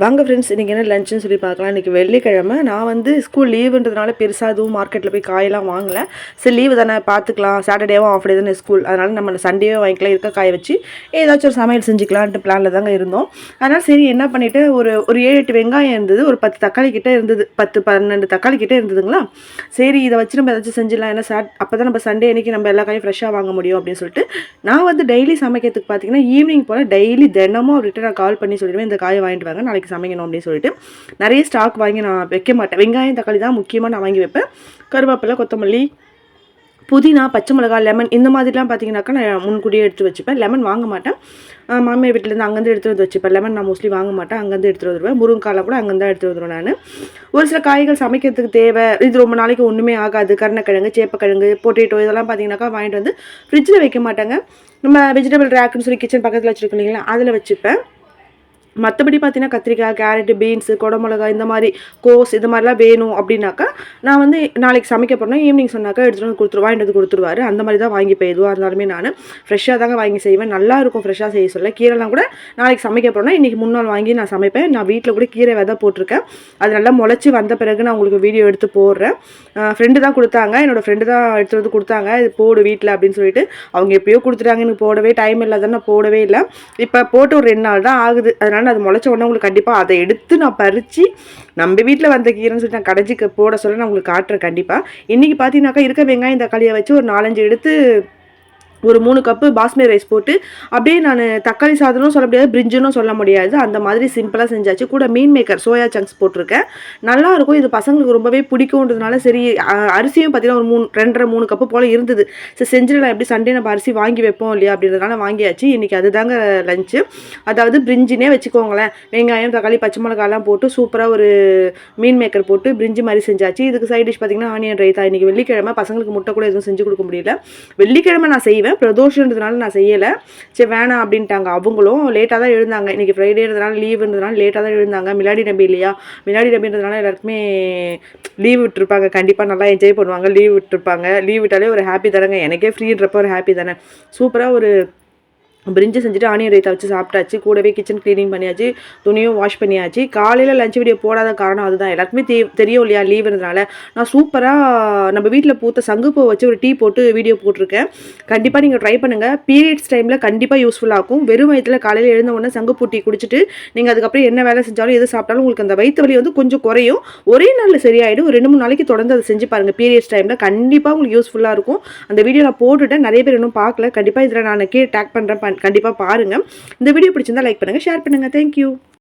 வாங்க ஃப்ரெண்ட்ஸ் இன்றைக்கி என்ன லஞ்சுன்னு சொல்லி பார்க்கலாம். இன்றைக்கி வெள்ளிக்கிழமை. நான் வந்து ஸ்கூல் லீவுன்றதுனால பெருசாக எதுவும் மார்க்கெட்டில் போய் காயெல்லாம் வாங்கலை. சரி லீவு தானே பார்த்துக்கலாம். சாட்டர்டேவும் ஆஃப் டே தானே ஸ்கூல் அதனால் நம்ம சண்டேவே வாங்கிக்கலாம் இருக்க காய வச்சு. ஏதாச்சும் ஒரு சமையல் செஞ்சுக்கலான்ட்டு பிளானில் தாங்க இருந்தோம். அதனால் சரி என்ன பண்ணிவிட்டு ஒரு ஒரு ஏழு எட்டு வெங்காயம் இருந்தது. ஒரு பத்து தக்காளி கிட்டே இருந்தது. பத்து பன்னெண்டு தக்காளி கிட்டே இருந்ததுங்களா? சரி இதை வச்சு நம்ம ஏதாச்சும் செஞ்சிடலாம். ஏன்னா சாட் அப்போ தான் நம்ம சண்டே அன்றைக்கி நம்ம எல்லா காயும் ஃப்ரெஷ்ஷாக வாங்க முடியும் அப்படின்னு சொல்லிட்டு நான் வந்து டெய்லி சமைக்கிறதுக்கு பார்த்தீங்கன்னா ஈவினிங் போல் டெய்லி தினமும் அவர்கிட்ட நான் கால் பண்ணி சொல்லிடுவேன் இந்த காயை வாங்கிட்டு வாங்க நாளைக்கு சமைக்கணும் அப்படின்னு சொல்லிட்டு நிறைய ஸ்டாக் வாங்கி நான் வைக்க மாட்டேன். வெங்காயம் தக்காளி தான் முக்கியமாக நான் வாங்கி வைப்பேன். கருவேப்பிலை கொத்தமல்லி புதினா பச்சை மிளகாய் லெமன் இந்த மாதிரிலாம் பார்த்தீங்கன்னாக்கா நான் முன்கூடியே எடுத்து வச்சுப்பேன். லெமன் வாங்க மாட்டேன். மாமியார் வீட்டிலேருந்து அங்கேருந்து எடுத்துகிட்டு வந்து வச்சுப்பேன். லெமன் நான் மோஸ்ட்லி வாங்க மாட்டேன். அங்கேருந்து எடுத்துகிட்டு வந்துடுவேன் முருங்காலாம் கூட அங்கேருந்து எடுத்துகிட்டு வந்துடுவேன் நான். ஒரு சில காய்கள் சமைக்கிறதுக்கு தேவை. இது ரொம்ப நாளைக்கு ஒன்றுமே ஆகாது. கருணக்கிழங்கு சேப்பக்கிழங்கு பொட்டேட்டோ இதெல்லாம் பார்த்தீங்கன்னாக்கா வாங்கிட்டு வந்து ஃப்ரிட்ஜில் வைக்க மாட்டாங்க. நம்ம வெஜிடபிள் ரேக்குன்னு சொல்லி கிச்சன் பக்கத்தில் வச்சுருக்கோம் இல்லைங்களா அதில் வச்சுப்பேன். மற்றபடி பார்த்தீங்கன்னா கத்திரிக்காய் கேரட்டு பீன்ஸு குடமிளகா இந்த மாதிரி கோஸ் இது மாதிரிலாம் வேணும் அப்படின்னாக்கா நான் வந்து நாளைக்கு சமைக்க போனால் ஈவினிங் சொன்னாக்கா எடுத்துகிட்டு வந்து கொடுத்துரு வாங்கிட்டு வந்து கொடுத்துருவாரு. அந்த மாதிரி தான் வாங்கிப்பேன் எதுவாக இருந்தாலுமே நான் ஃப்ரெஷ்ஷாக தாங்க வாங்கி செய்வேன். நல்லா இருக்கும் ஃப்ரெஷ்ஷாக செய்ய சொல்ல. கீரைலாம் கூட நாளைக்கு சமைக்க போனால் இன்றைக்கி முன்னாள் வாங்கி நான் சமைப்பேன். நான் வீட்டில் கூட கீரை விதை போட்டிருக்கேன். அது நல்லா முளைச்சி வந்த பிறகு நான் உங்களுக்கு வீடியோ எடுத்து போடுறேன். ஃப்ரெண்டு தான் கொடுத்தாங்க. என்னோடய ஃப்ரெண்டு தான் எடுத்துகிட்டு வந்து கொடுத்தாங்க. இது போடு வீட்டில் அப்படின்னு சொல்லிட்டு அவங்க எப்பயோ கொடுத்துட்டாங்க எனக்கு போடவே டைம் இல்லாத நான் போடவே இல்லை. இப்போ போட்டு ஒரு ரெண்டு நாள் தான் ஆகுது. அதனால் நான் அது முளைச்ச உடனே உங்களுக்கு கண்டிப்பாக அதை எடுத்து நான் பறித்து நம்ம வீட்டில் வந்த கீரைன்னு சொல்லிட்டு நான் கடைஞ்சிக்க போட சொல்ல நான் உங்களுக்கு காட்டுறேன் கண்டிப்பாக இன்றைக்கி பார்த்தீங்கன்னாக்கா இருக்க வெங்காயம் தக்காளியை வச்சு ஒரு நாலஞ்சு எடுத்து ஒரு மூணு கப்பு பாஸ்மதி ரைஸ் போட்டு அப்படியே நான் தக்காளி சாதனும் சொல்ல முடியாது பிரிஞ்சுன்னு சொல்ல முடியாது. அந்த மாதிரி சிம்பிளாக செஞ்சாச்சு. கூட மீன் மேக்கர் சோயா சங்க்ஸ் போட்டிருக்கேன். நல்லா இருக்கும். இது பசங்களுக்கு ரொம்பவே பிடிக்கும்ன்றதுனால சரி அரிசியும் பார்த்தீங்கன்னா ஒரு மூணு ரெண்டரை மூணு கப்பு போல் இருந்தது. சரி செஞ்சிடலாம். எப்படி சண்டே நம்ம அரிசி வாங்கி வைப்போம் இல்லையா அப்படின்றதுனால வாங்கியாச்சு. இன்றைக்கி அதுதாங்க லஞ்சு அதாவது பிரிஞ்சினே வச்சுக்கோங்களேன். வெங்காயம் தக்காளி பச்சை மிளகாலாம் போட்டு சூப்பராக ஒரு மீன் மேக்கர் போட்டு பிரிஞ்சி மாதிரி செஞ்சாச்சு. இதுக்கு சைட் டிஷ் பார்த்தீங்கன்னா ஆனியன் ரைத்தா இன்றைக்கி வெள்ளிக்கிழமை. பசங்களுக்கு முட்டை கூட எதுவும் செஞ்சு கொடுக்க முடியல. வெள்ளிக்கிழமை நான் செய்வேன். பிரதோஷன்றதுனால நான் செய்யலை. சரி வேணாம் அப்படின்ட்டாங்க. அவங்களும் லேட்டாக தான் எழுந்தாங்க. இன்றைக்கி ஃப்ரைடேன்றதுனால லீவுன்றதுனால லேட்டாக தான் எழுந்தாங்க. மிலாடி நம்பி இல்லையா? மிலாடி நம்பின்றதுனால எல்லாருக்குமே லீவ் விட்டுருப்பாங்க. கண்டிப்பாக நல்லா என்ஜாய் பண்ணுவாங்க. லீவ் விட்டுருப்பாங்க. லீவ் விட்டாலே ஒரு ஹாப்பி தானேங்க. எனக்கே ஃப்ரீன்றப்போ ஒரு ஹாப்பி தானே. சூப்பராக ஒரு பிரிஞ்சு செஞ்சுட்டு ஆனியன் ரைத்தா வச்சு சாப்பிட்டாச்சு. கூடவே கிச்சன் க்ளீனிங் பண்ணியாச்சு. துணியும் வாஷ் பண்ணியாச்சு. காலையில் லஞ்ச் வீடியோ போடாத காரணம் அதுதான். எல்லாருக்குமே தெ தெரியும் இல்லையா லீவ் இருந்தனால நான் சூப்பராக நம்ம வீட்டில் பூத்த சங்குப்பூ வச்சு ஒரு டீ போட்டு வீடியோ போட்டிருக்கேன். கண்டிப்பாக நீங்கள் ட்ரை பண்ணுங்கள் பீரியட்ஸ் டைமில் கண்டிப்பாக யூஸ்ஃபுல்லாக இருக்கும் வெறும் வயிற்றில் காலையில் எழுந்த உடனே சங்குப்பூ டீ குடிச்சிட்டு நீங்கள் அதுக்கப்புறம் என்ன வேலை செஞ்சாலும் எது சாப்பிட்டாலும் உங்களுக்கு அந்த வயிற்று வலி வந்து கொஞ்சம் குறையும். ஒரே நாளில் சரியாயிடும். ஒரு ரெண்டு மூணு நாளைக்கு தொடர்ந்து அதை செஞ்சு பாருங்கள் பீரியட்ஸ் டைமில் கண்டிப்பாக உங்களுக்கு யூஸ்ஃபுல்லாக இருக்கும். அந்த வீடியோ நான் போட்டுவிட்டேன் நிறைய பேர் இன்னும் பார்க்கல. கண்டிப்பாக இதில் நான் கீழே டேக் பண்ணுறேன் கண்டிப்பாக பாருங்கள் இந்த வீடியோ பிடிச்சிருந்தா லைக் பண்ணுங்கள் ஷேர் பண்ணுங்கள் தேங்க்யூ